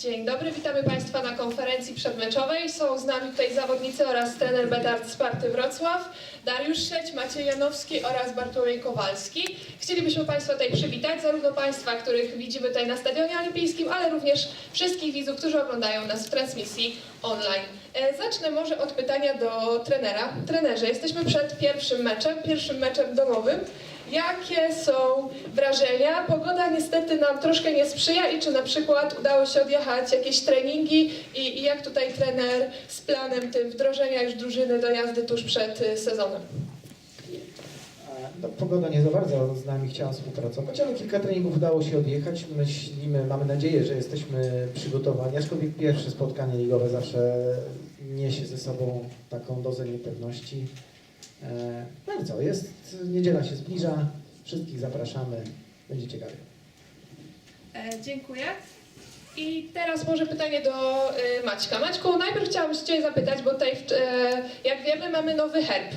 Dzień dobry, witamy Państwa na konferencji przedmeczowej. Są z nami tutaj zawodnicy oraz trener Betard Sparty Wrocław, Dariusz Szeć, Maciej Janowski oraz Bartłomiej Kowalski. Chcielibyśmy Państwa tutaj przywitać, zarówno Państwa, których widzimy tutaj na Stadionie Olimpijskim, ale również wszystkich widzów, którzy oglądają nas w transmisji online. E, Zacznę może od pytania do trenera. Trenerze, jesteśmy przed pierwszym meczem, pierwszym meczem domowym. Jakie są wrażenia? Pogoda niestety nam troszkę nie sprzyja i czy na przykład udało się odjechać jakieś treningi i, i jak tutaj trener z planem tym wdrożenia już drużyny do jazdy tuż przed y, sezonem? No, pogoda nie za bardzo z nami chciała współpracować, ale kilka treningów udało się odjechać. Myślimy, mamy nadzieję, że jesteśmy przygotowani, aczkolwiek pierwsze spotkanie ligowe zawsze niesie ze sobą taką dozę niepewności. E, No i co, jest, niedziela się zbliża, wszystkich zapraszamy, będzie ciekawie. E, dziękuję. I teraz może pytanie do y, Maćka. Maćku, najpierw chciałam Ciebie zapytać, bo tutaj, e, jak wiemy, mamy nowy herb.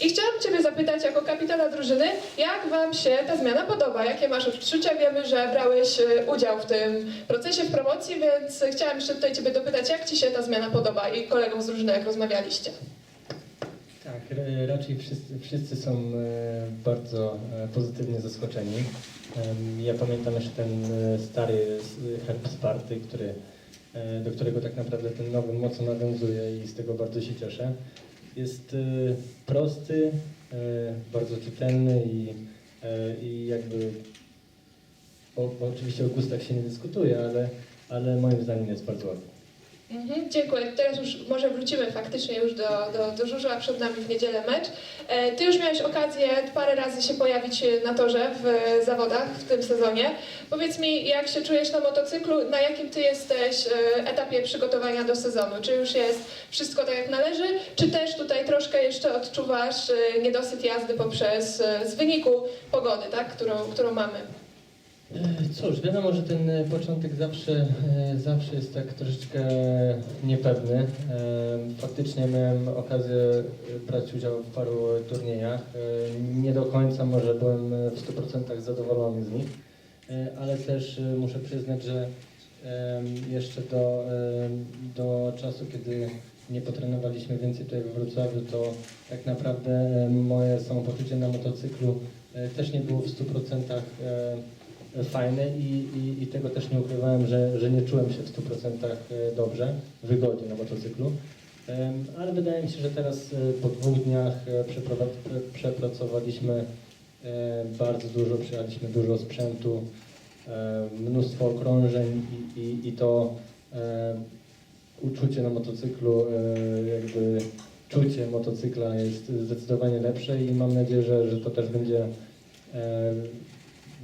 I chciałam Ciebie zapytać, jako kapitana drużyny, jak Wam się ta zmiana podoba? Jakie masz odczucia? Wiemy, że brałeś e, udział w tym procesie, w promocji, więc chciałam jeszcze tutaj Ciebie dopytać, jak Ci się ta zmiana podoba i kolegom z drużyny, jak rozmawialiście? Tak, ra- raczej wszyscy, wszyscy są e, bardzo e, pozytywnie zaskoczeni. Ja pamiętam jeszcze ten e, stary herb Sparty, który, e, do którego tak naprawdę ten nowy mocno nawiązuje i z tego bardzo się cieszę. Jest e, prosty, e, bardzo czytelny i, e, i jakby o, oczywiście o gustach się nie dyskutuje, ale, ale moim zdaniem jest bardzo ładny. Mhm, dziękuję. Teraz już może wrócimy faktycznie już do, do, do żużla, a przed nami w niedzielę mecz. E, Ty już miałeś okazję parę razy się pojawić e, na torze w e, zawodach w tym sezonie. Powiedz mi, jak się czujesz na motocyklu, na jakim Ty jesteś etapie przygotowania do sezonu? Czy już jest wszystko tak jak należy, czy też tutaj troszkę jeszcze odczuwasz niedosyt jazdy poprzez, z wyniku pogody, tak, którą, którą mamy? E, Cóż, wiadomo, że ten e, początek zawsze, e, zawsze jest tak troszeczkę niepewny. Faktycznie miałem okazję brać udział w paru turniejach. Nie do końca może byłem w 100% zadowolony z nich, ale też muszę przyznać, że jeszcze do, do czasu, kiedy nie potrenowaliśmy więcej tutaj w Wrocławiu, to tak naprawdę moje samopoczucie na motocyklu też nie było w 100% e, fajne i, i, i tego też nie ukrywałem, że, że nie czułem się w 100% dobrze, wygodnie na motocyklu. Ale wydaje mi się, że teraz e, po dwóch dniach e, przepracowaliśmy e, bardzo dużo, przyjechaliśmy dużo sprzętu, e, mnóstwo okrążeń i, i, i to e, uczucie na motocyklu, e, jakby czucie motocykla jest zdecydowanie lepsze i mam nadzieję, że, że to też będzie e,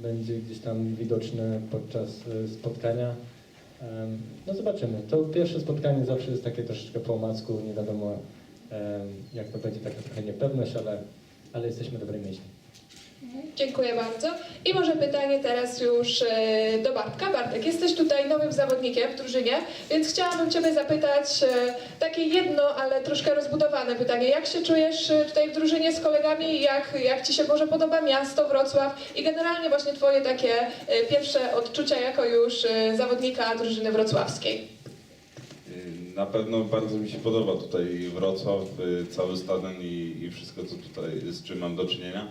będzie gdzieś tam widoczne podczas e, spotkania. No zobaczymy. To pierwsze spotkanie zawsze jest takie troszeczkę po omacku, nie wiadomo jak to będzie, taka trochę niepewność, ale, ale jesteśmy dobrej myśli. Dziękuję bardzo. I może pytanie teraz już e, do Bartka. Bartek, jesteś tutaj nowym zawodnikiem w drużynie, więc chciałabym Ciebie zapytać e, takie jedno, ale troszkę rozbudowane pytanie. Jak się czujesz e, tutaj w drużynie z kolegami? Jak, jak Ci się może podoba miasto, Wrocław i generalnie właśnie Twoje takie pierwsze odczucia jako już zawodnika drużyny wrocławskiej? Y, Na pewno bardzo mi się podoba tutaj Wrocław, y, cały stadion i, i wszystko, co tutaj, z czym mam do czynienia.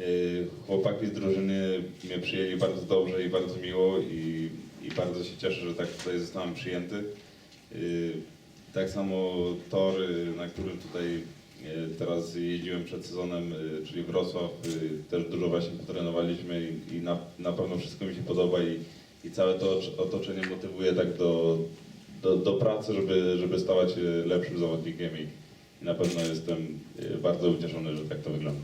Y, Chłopaki z drużyny mnie przyjęli bardzo dobrze i bardzo miło i, i bardzo się cieszę, że tak tutaj zostałem przyjęty. Y, Tak samo tor, na którym tutaj y, teraz jeździłem przed sezonem, czyli Wrocław, też dużo właśnie potrenowaliśmy i, i na, na pewno wszystko mi się podoba i, i całe to ocz- otoczenie motywuje tak do, do, do pracy, żeby, żeby stawać się lepszym zawodnikiem i, na pewno jestem bardzo ucieszony, że tak to wygląda.